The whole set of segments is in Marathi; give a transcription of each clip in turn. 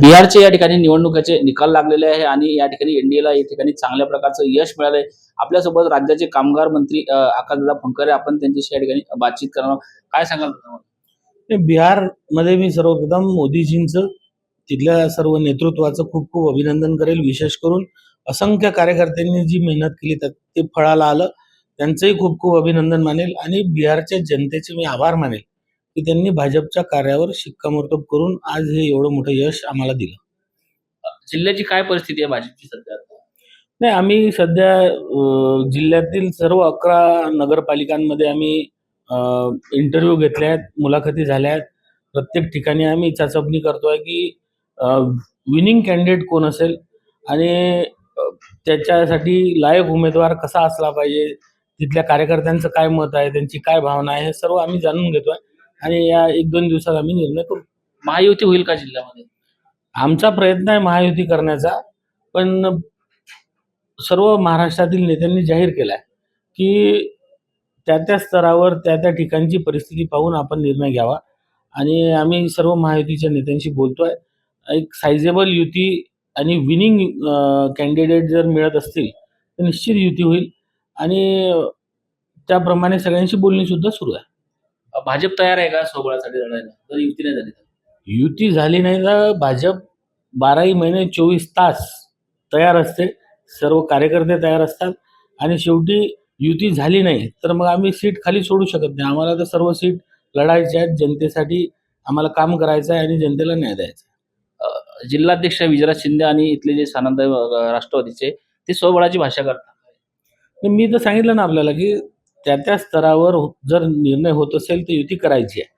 बिहारचे या ठिकाणी निवडणुकीचे निकाल लागलेले आहे आणि या ठिकाणी एनडीएला या ठिकाणी चांगल्या प्रकारचं यश मिळालंय. आपल्यासोबत राज्याचे कामगार मंत्री आकाशदा फुंडकरे आपण त्यांच्याशी या ठिकाणी बातचीत करणार काय सांगाल? बिहार बिहारमध्ये मी सर्वप्रथम मोदीजींचं तिथल्या सर्व नेतृत्वाचं खूप खूप अभिनंदन करेल. विशेष करून असंख्य कार्यकर्त्यांनी जी मेहनत केली त्यात ते फळाला आलं. त्यांचंही खूप खूप अभिनंदन मानेल. आणि बिहारच्या जनतेचे मी आभार मानेल. की त्यांनी भाजपच्या कार्यावर शिक्कामोर्तब करून आज हे एवढं मोठं यश आम्हाला दिलं. जिल्ह्याची काय परिस्थिती आहे भाजपची सध्या? नाही आम्ही सध्या जिल्ह्यातील सर्व अकरा नगरपालिकांमध्ये आम्ही इंटरव्ह्यू घेतले आहेत मुलाखती झाल्या आहेत. प्रत्येक ठिकाणी आम्ही चाचपणी करतोय की विनिंग कॅन्डिडेट कोण असेल आणि त्याच्यासाठी लायक उमेदवार कसा असला पाहिजे तिथल्या कार्यकर्त्यांचं काय मत आहे त्यांची काय भावना आहे हे सर्व आम्ही जाणून घेतोय. आणि या एक दोन दिवसात आम्ही निर्णय करू. महायुती होईल का जिल्ह्यामध्ये? आमचा प्रयत्न आहे महायुती करण्याचा पण सर्व महाराष्ट्रातील नेत्यांनी जाहीर केला आहे की त्या त्या स्तरावर त्या त्या ठिकाणची परिस्थिती पाहून आपण निर्णय घ्यावा. आणि आम्ही सर्व महायुतीच्या नेत्यांशी बोलतोय. एक सायझेबल युती आणि विनिंग कॅन्डिडेट जर मिळत असतील तर निश्चित युती होईल. आणि त्याप्रमाणे सगळ्यांशी बोलणीसुद्धा सुरू आहे. भाजप तयार आहे का सोबळासाठी लढायला? जर युती नाही झाली तर? युती झाली नाही तर भाजप बाराही महिने चोवीस तास तयार असते. सर्व कार्यकर्ते तयार असतात. आणि शेवटी युती झाली नाही तर मग आम्ही सीट खाली सोडू शकत नाही. आम्हाला तर सर्व सीट लढायचे आहेत. जनतेसाठी आम्हाला काम करायचं आहे आणि जनतेला न्याय द्यायचा. अं, जिल्हाध्यक्ष विजयराज शिंदे आणि इथले जे सानंद राष्ट्रवादीचे ते स्वबळाची भाषा करतात. तर मी तर सांगितलं ना आपल्याला की त्या त्या स्तरावर हो- जर निर्णय होत असेल तर युती करायची आहे.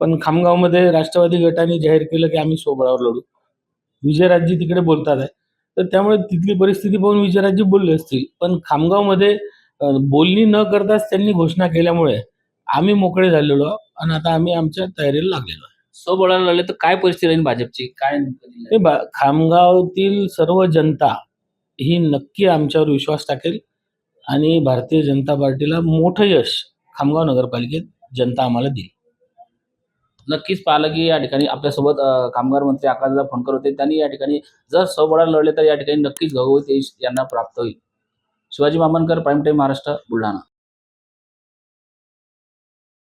पण खामगावमध्ये राष्ट्रवादी गटाने जाहीर केलं की आम्ही सोबळावर लढू. विजयराजजी तिकडे बोलतात आहे. तर त्यामुळे तिथली परिस्थिती पाहून विजयराजजी बोलले असतील. पण खामगावमध्ये बोलणी न करताच त्यांनी घोषणा केल्यामुळे आम्ही मोकळे झालेलो आणि आता आम्ही आमच्या तयारीला लागलेलो आहे. स्वबळाला लढले तर काय परिस्थिती राहील भाजपची? काय बा- खामगावतील सर्व जनता ही नक्की आमच्यावर विश्वास टाकेल. आणि भारतीय जनता पार्टीला मोठं यश खामगाव नगरपालिकेत जनता आम्हाला देईल नक्कीच पाहिलं की या ठिकाणी आपल्यासोबत कामगार मंत्री आकाशदा फणकर होते. त्यांनी या ठिकाणी जर सबळा लढले तर या ठिकाणी नक्कीच घवघवीत यश यांना प्राप्त होईल. Shivaji Mamankar prime time Maharashtra Buldhana.